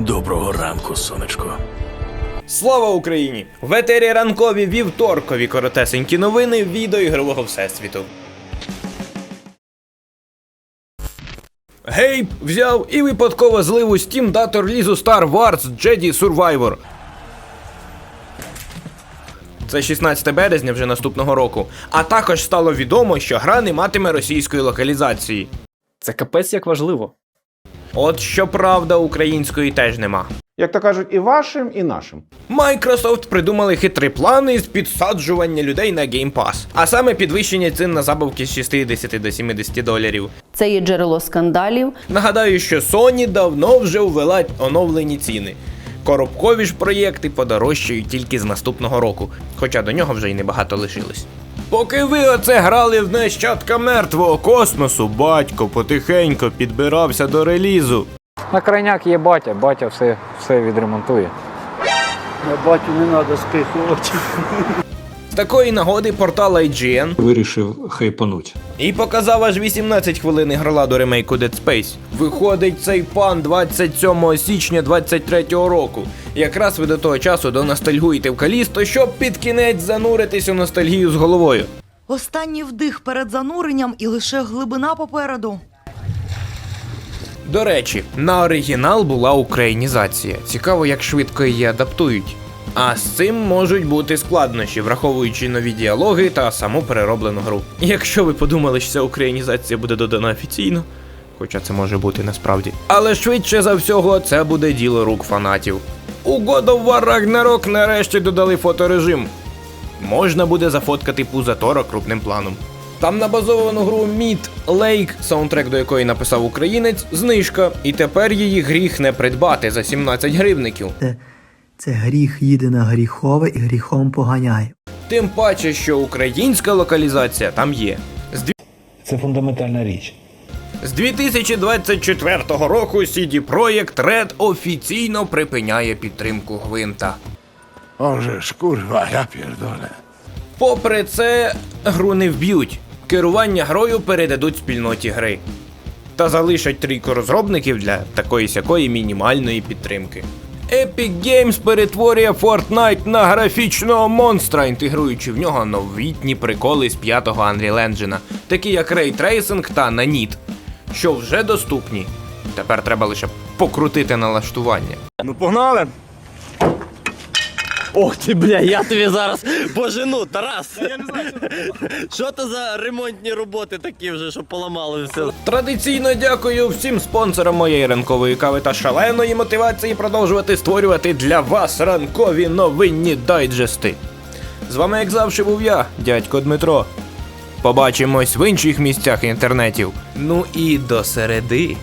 Доброго ранку, сонечко. Слава Україні! В етері ранкові вівторкові коротесенькі новини відеоігрового всесвіту. Гейб взяв і випадково злив у Steam дату релізу Star Wars Jedi Survivor. Це 16 березня вже наступного року. А також стало відомо, що гра не матиме російської локалізації. Це капець як важливо. От щоправда, української теж нема. Як то кажуть, і вашим, і нашим. Microsoft придумали хитрі плани з підсаджування людей на Game Pass, а саме підвищення цін на забавки з 60 до 70 доларів. Це є джерело скандалів. Нагадаю, що Sony давно вже ввела оновлені ціни. Коробкові ж проєкти подорожчають тільки з наступного року, хоча до нього вже й небагато лишилось. Поки ви оце грали в нащадка мертвого космосу, батько потихенько підбирався до релізу. На крайняк є батя, батя все, все відремонтує. На батю не треба спихувати. З такої нагоди портал IGN вирішив хайпануть. І показав аж 18 хвилин гроладу ремейку Dead Space. Виходить цей пан 27 січня 23-го року. Якраз ви до того часу доностальгуєте в Калісто, щоб під кінець зануритись у ностальгію з головою. Останній вдих перед зануренням і лише глибина попереду. До речі, на оригінал була українізація. Цікаво, як швидко її адаптують. А з цим можуть бути складнощі, враховуючи нові діалоги та саму перероблену гру. Якщо ви подумали, що ця українізація буде додана офіційно, хоча це може бути насправді. Але швидше за всього, це буде діло рук фанатів. У God of War Ragnarok нарешті додали фоторежим. Можна буде зафоткати пуза Тора крупним планом. Там на базовану гру Meat Lake, саундтрек до якої написав українець, знижка, і тепер її гріх не придбати за 17 гривників. Це, гріх їде на гріхове і гріхом поганяє. Тим паче, що українська локалізація там є. З дві- Це фундаментальна річ. З 2024 року CD Projekt Red офіційно припиняє підтримку Гвинта. Оже ж, курва, я пірдоле. Попри це, гру не вб'ють. Керування грою передадуть спільноті гри. Та залишать трійко розробників для такої сякої мінімальної підтримки. Epic Games перетворює Fortnite на графічного монстра, інтегруючи в нього новітні приколи з п'ятого Unreal Engine, такі як Tracing та Nanit, що вже доступні. Тепер треба лише покрутити налаштування. Ну погнали! Ох ти, бля, я тобі зараз пожену, Тарас. Я не знаю, що це за ремонтні роботи такі вже, що поламали все. Традиційно дякую всім спонсорам моєї ранкової кави та шаленої мотивації продовжувати створювати для вас ранкові новинні дайджести. З вами, як завжди, був я, дядько Дмитро. Побачимось в інших місцях інтернетів. Ну і до середи.